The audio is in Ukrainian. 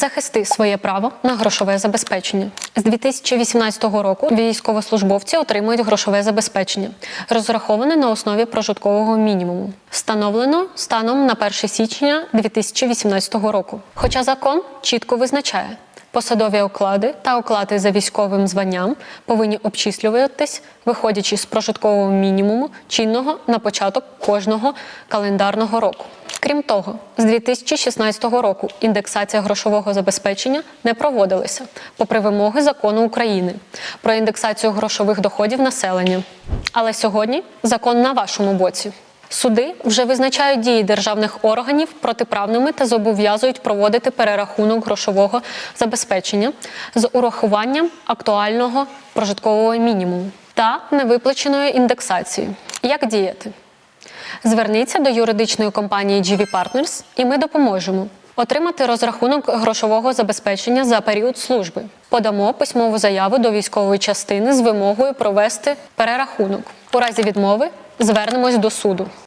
Захисти своє право на грошове забезпечення. З 2018 року військовослужбовці отримують грошове забезпечення, розраховане на основі прожиткового мінімуму, встановлено станом на 1 січня 2018 року. Хоча закон чітко визначає, посадові оклади та оклати за військовим званням повинні обчислюватись, виходячи з прожиткового мінімуму чинного на початок кожного календарного року. Крім того, з 2016 року індексація грошового забезпечення не проводилася, попри вимоги закону України про індексацію грошових доходів населення. Але сьогодні закон на вашому боці. Суди вже визначають дії державних органів протиправними та зобов'язують проводити перерахунок грошового забезпечення з урахуванням актуального прожиткового мінімуму та невиплаченої індексації. Як діяти? Зверніться до юридичної компанії GV Partners і ми допоможемо. Отримати розрахунок грошового забезпечення за період служби. Подамо письмову заяву до військової частини з вимогою провести перерахунок. У разі відмови звернемось до суду.